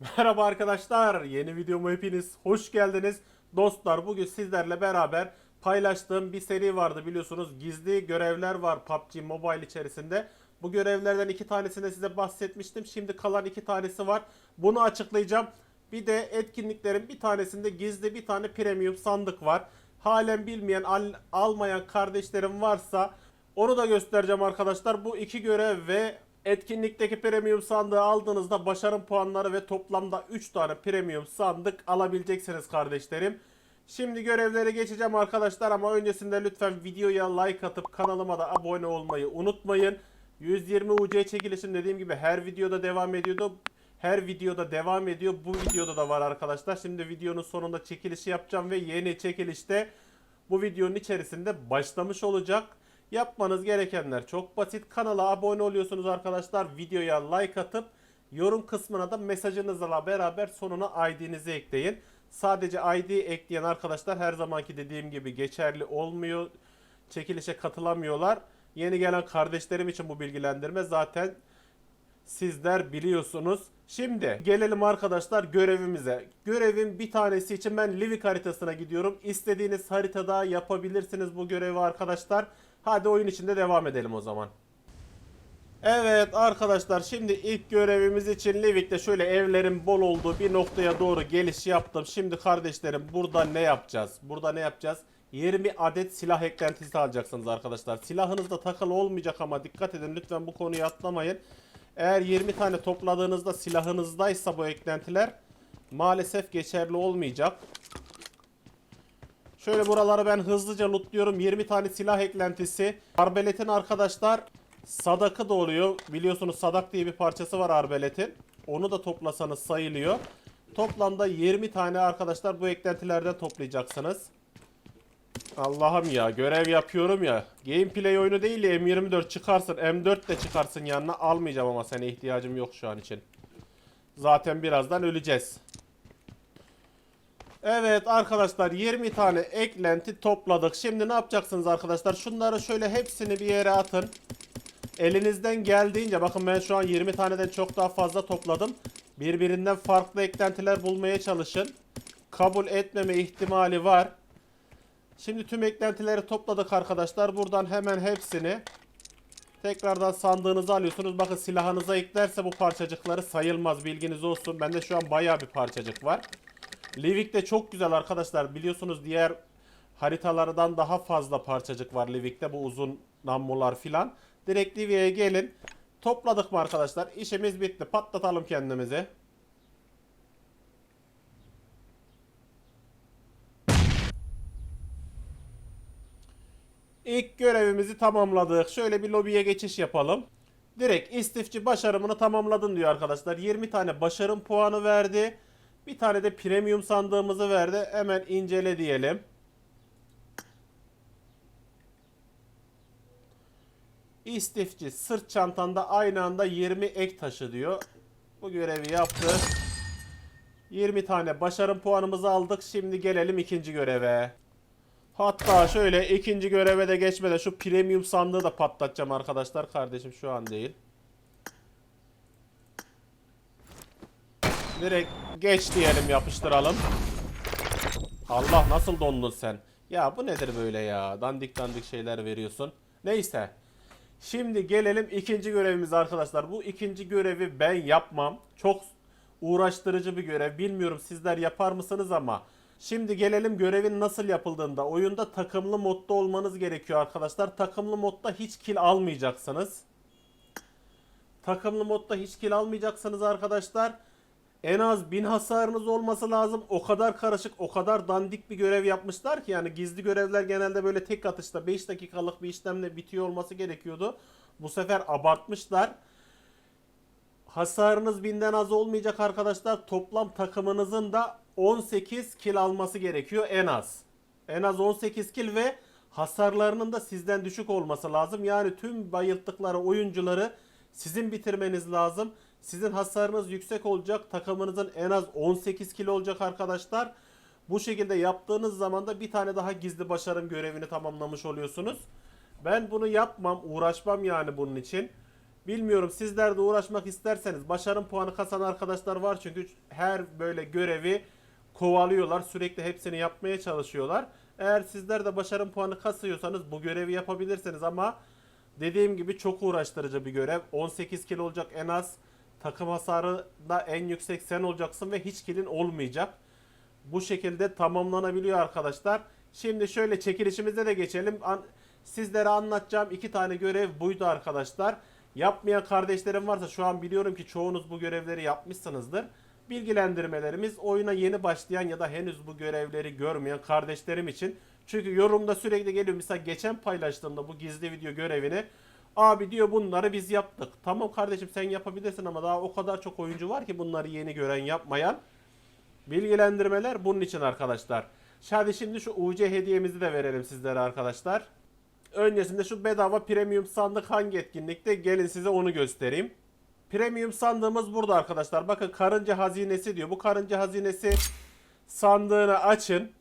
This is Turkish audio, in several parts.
Merhaba arkadaşlar, yeni videoma hepiniz hoş geldiniz. Dostlar bugün sizlerle beraber paylaştığım bir seri vardı biliyorsunuz. Gizli görevler var PUBG Mobile içerisinde. Bu görevlerden iki tanesini size bahsetmiştim. Şimdi kalan iki tanesi var. Bunu açıklayacağım. Bir de etkinliklerin bir tanesinde gizli bir tane premium sandık var. Halen bilmeyen, al- almayan kardeşlerim varsa onu da göstereceğim arkadaşlar. Bu iki görev ve etkinlikteki premium sandığı aldığınızda başarım puanları ve toplamda 3 tane premium sandık alabileceksiniz kardeşlerim. Şimdi görevlere geçeceğim arkadaşlar ama öncesinde lütfen videoya like atıp kanalıma da abone olmayı unutmayın. 120 UC çekilişim dediğim gibi her videoda devam ediyordu. Her videoda devam ediyor. Bu videoda da var arkadaşlar. Şimdi videonun sonunda çekilişi yapacağım ve yeni çekilişte bu videonun içerisinde başlamış olacak. Yapmanız gerekenler çok basit. Kanala abone oluyorsunuz arkadaşlar. Videoya like atıp yorum kısmına da mesajınızla beraber sonuna ID'nizi ekleyin. Sadece ID ekleyen arkadaşlar her zamanki dediğim gibi geçerli olmuyor. Çekilişe katılamıyorlar. Yeni gelen kardeşlerim için bu bilgilendirme zaten sizler biliyorsunuz. Şimdi gelelim arkadaşlar görevimize. Görevin bir tanesi için ben Livik haritasına gidiyorum. İstediğiniz haritada yapabilirsiniz bu görevi arkadaşlar. Hadi oyun içinde devam edelim o zaman. Evet arkadaşlar şimdi ilk görevimiz için Livik'te şöyle evlerin bol olduğu bir noktaya doğru geliş yaptım. Şimdi kardeşlerim burada ne yapacağız? Burada ne yapacağız? 20 adet silah eklentisi alacaksınız arkadaşlar. Silahınızda takılı olmayacak ama dikkat edin lütfen bu konuyu atlamayın. Eğer 20 tane topladığınızda silahınızdaysa bu eklentiler maalesef geçerli olmayacak. Şöyle buraları ben hızlıca lootluyorum. 20 tane silah eklentisi. Arbeletin arkadaşlar sadakı da oluyor. Biliyorsunuz sadak diye bir parçası var arbeletin. Onu da toplasanız sayılıyor. Toplamda 20 tane arkadaşlar bu eklentilerden toplayacaksınız. Allah'ım ya görev yapıyorum ya. Gameplay oyunu değil ya M24 çıkarsın. M4 de çıkarsın yanına. Almayacağım ama sana ihtiyacım yok şu an için. Zaten birazdan öleceğiz. Evet arkadaşlar 20 tane eklenti topladık. Şimdi ne yapacaksınız arkadaşlar? Şunları şöyle hepsini bir yere atın. Elinizden geldiğince bakın ben şu an 20 taneden çok daha fazla topladım. Birbirinden farklı eklentiler bulmaya çalışın. Kabul etmeme ihtimali var. Şimdi tüm eklentileri topladık arkadaşlar. Buradan hemen hepsini tekrardan sandığınıza alıyorsunuz. Bakın silahınıza eklerse bu parçacıkları sayılmaz bilginiz olsun. Bende şu an baya bir parçacık var. Livik de çok güzel arkadaşlar. Biliyorsunuz diğer haritalardan daha fazla parçacık var Livik'te. Bu uzun namlular filan. Direkt Livik'e gelin. Topladık mı arkadaşlar? İşimiz bitti. Patlatalım kendimizi. İlk görevimizi tamamladık. Şöyle bir lobiye geçiş yapalım. Direkt istifçi başarımını tamamladın diyor arkadaşlar. 20 tane başarım puanı verdi. Bir tane de premium sandığımızı verdi. Hemen incele diyelim. İstifçi sırt çantanda aynı anda 20 ek taşı diyor. Bu görevi yaptı. 20 tane başarım puanımızı aldık. Şimdi gelelim ikinci göreve. Hatta şöyle ikinci göreve de geçmeden şu premium sandığı da patlatacağım arkadaşlar. Kardeşim şu an değil. Direkt geç diyelim yapıştıralım. Allah nasıl dondun sen? Ya bu nedir böyle ya? Dandik dandik şeyler veriyorsun. Neyse. Şimdi gelelim ikinci görevimize arkadaşlar. Bu ikinci görevi ben yapmam. Çok uğraştırıcı bir görev. Bilmiyorum sizler yapar mısınız ama. Şimdi gelelim görevin nasıl yapıldığında. Oyunda takımlı modda olmanız gerekiyor arkadaşlar. Takımlı modda hiç kill almayacaksınız. Takımlı modda hiç kill almayacaksınız arkadaşlar. En az 1000 hasarınız olması lazım. O kadar karışık, o kadar dandik bir görev yapmışlar ki yani gizli görevler genelde böyle tek atışta 5 dakikalık bir işlemle bitiyor olması gerekiyordu. Bu sefer abartmışlar. Hasarınız 1000'den az olmayacak arkadaşlar. Toplam takımınızın da 18 kill alması gerekiyor en az. En az 18 kill ve hasarlarının da sizden düşük olması lazım. Yani tüm bayılttıkları oyuncuları sizin bitirmeniz lazım. Sizin hasarınız yüksek olacak. Takımınızın en az 18 kilo olacak arkadaşlar. Bu şekilde yaptığınız zaman da bir tane daha gizli başarım görevini tamamlamış oluyorsunuz. Ben bunu yapmam, uğraşmam yani bunun için. Bilmiyorum sizler de uğraşmak isterseniz başarım puanı kasan arkadaşlar var çünkü her böyle görevi kovalıyorlar. Sürekli hepsini yapmaya çalışıyorlar. Eğer sizler de başarım puanı kasıyorsanız bu görevi yapabilirsiniz ama dediğim gibi çok uğraştırıcı bir görev. 18 kill olacak en az. Takım hasarı da en yüksek sen olacaksın ve hiç killin olmayacak. Bu şekilde tamamlanabiliyor arkadaşlar. Şimdi şöyle çekilişimize de geçelim. An- sizlere anlatacağım iki tane görev buydu arkadaşlar. Yapmayan kardeşlerim varsa şu an biliyorum ki çoğunuz bu görevleri yapmışsınızdır. Bilgilendirmelerimiz oyuna yeni başlayan ya da henüz bu görevleri görmeyen kardeşlerim için. Çünkü yorumda sürekli geliyor. Mesela geçen paylaştığımda bu gizli video görevini Abi diyor bunları biz yaptık. Tamam kardeşim sen yapabilirsin ama daha o kadar çok oyuncu var ki bunları yeni gören yapmayan. Bilgilendirmeler bunun için arkadaşlar. Hadi şimdi şu UC hediyemizi de verelim sizlere arkadaşlar. Öncesinde şu bedava premium sandık hangi etkinlikte gelin size onu göstereyim. Premium sandığımız burada arkadaşlar. Bakın karınca hazinesi diyor. Bu karınca hazinesi sandığını açın.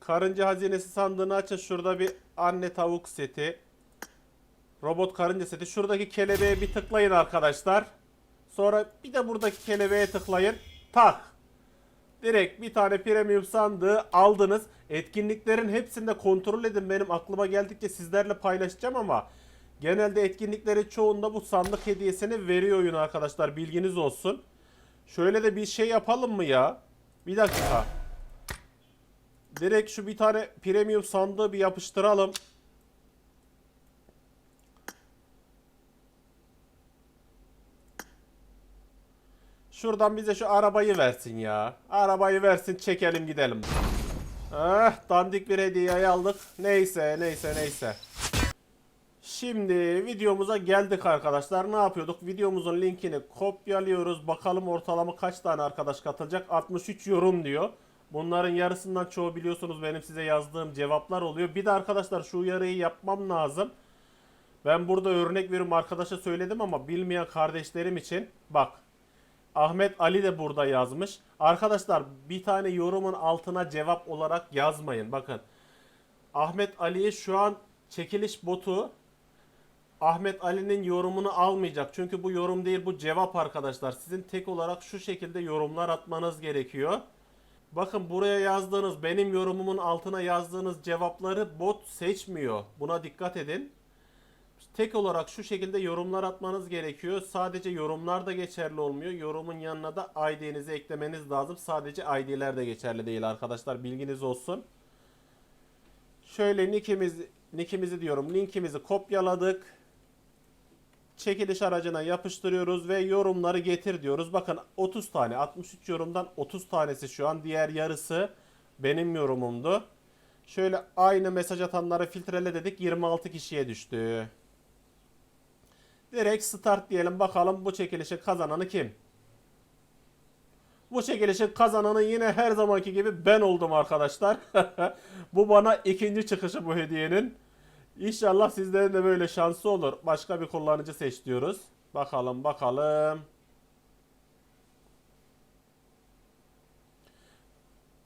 Karınca hazinesi sandığını açın. Şurada bir anne tavuk seti. Robot karınca seti. Şuradaki kelebeğe bir tıklayın arkadaşlar. Sonra bir de buradaki kelebeğe tıklayın. Tak. Direkt bir tane premium sandığı aldınız. Etkinliklerin hepsinde kontrol edin. Benim aklıma geldikçe sizlerle paylaşacağım ama genelde etkinliklerin çoğunda bu sandık hediyesini veriyor oyun arkadaşlar. Bilginiz olsun. Şöyle de bir şey yapalım mı ya? Bir dakika. Direkt şu bir tane premium sandığı bir yapıştıralım. Şuradan bize şu arabayı versin ya. Arabayı versin çekelim gidelim. Ah dandik bir hediyeyi aldık. Neyse neyse neyse. Şimdi videomuza geldik arkadaşlar. Ne yapıyorduk? Videomuzun linkini kopyalıyoruz. Bakalım ortalama kaç tane arkadaş katılacak? 63 yorum diyor. Bunların yarısından çoğu biliyorsunuz benim size yazdığım cevaplar oluyor. Bir de arkadaşlar şu uyarıyı yapmam lazım. Ben burada örnek veriyorum arkadaşa söyledim ama bilmeyen kardeşlerim için bak Ahmet Ali de burada yazmış. Arkadaşlar bir tane yorumun altına cevap olarak yazmayın. Bakın. Ahmet Ali'ye şu an çekiliş botu Ahmet Ali'nin yorumunu almayacak. Çünkü bu yorum değil bu cevap arkadaşlar. Sizin tek olarak şu şekilde yorumlar atmanız gerekiyor. Bakın buraya yazdığınız benim yorumumun altına yazdığınız cevapları bot seçmiyor. Buna dikkat edin. Tek olarak şu şekilde yorumlar atmanız gerekiyor. Sadece yorumlar da geçerli olmuyor. Yorumun yanına da ID'nizi eklemeniz lazım. Sadece ID'ler de geçerli değil arkadaşlar. Bilginiz olsun. Şöyle nickimiz, nickimizi diyorum. Linkimizi kopyaladık. Çekiliş aracına yapıştırıyoruz ve yorumları getir diyoruz. Bakın 30 tane 63 yorumdan 30 tanesi şu an. Diğer yarısı benim yorumumdu. Şöyle aynı mesaj atanları filtrele dedik 26 kişiye düştü. Direkt start diyelim bakalım bu çekilişin kazananı kim? Bu çekilişin kazananı yine her zamanki gibi ben oldum arkadaşlar. bu bana ikinci çıkışı bu hediyenin. İnşallah sizlerin de böyle şansı olur. Başka bir kullanıcı seç diyoruz. Bakalım bakalım.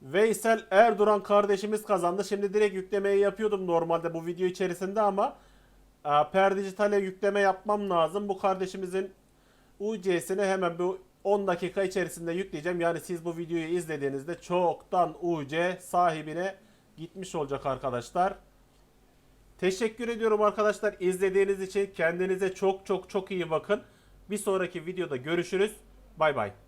Veysel Erduran kardeşimiz kazandı. Şimdi direkt yüklemeyi yapıyordum normalde bu video içerisinde ama Per Dijital'e yükleme yapmam lazım. Bu kardeşimizin UC'sini hemen bu 10 dakika içerisinde yükleyeceğim. Yani siz bu videoyu izlediğinizde çoktan UC sahibine gitmiş olacak arkadaşlar. Teşekkür ediyorum arkadaşlar izlediğiniz için. Kendinize çok çok çok iyi bakın. Bir sonraki videoda görüşürüz. Bay bay.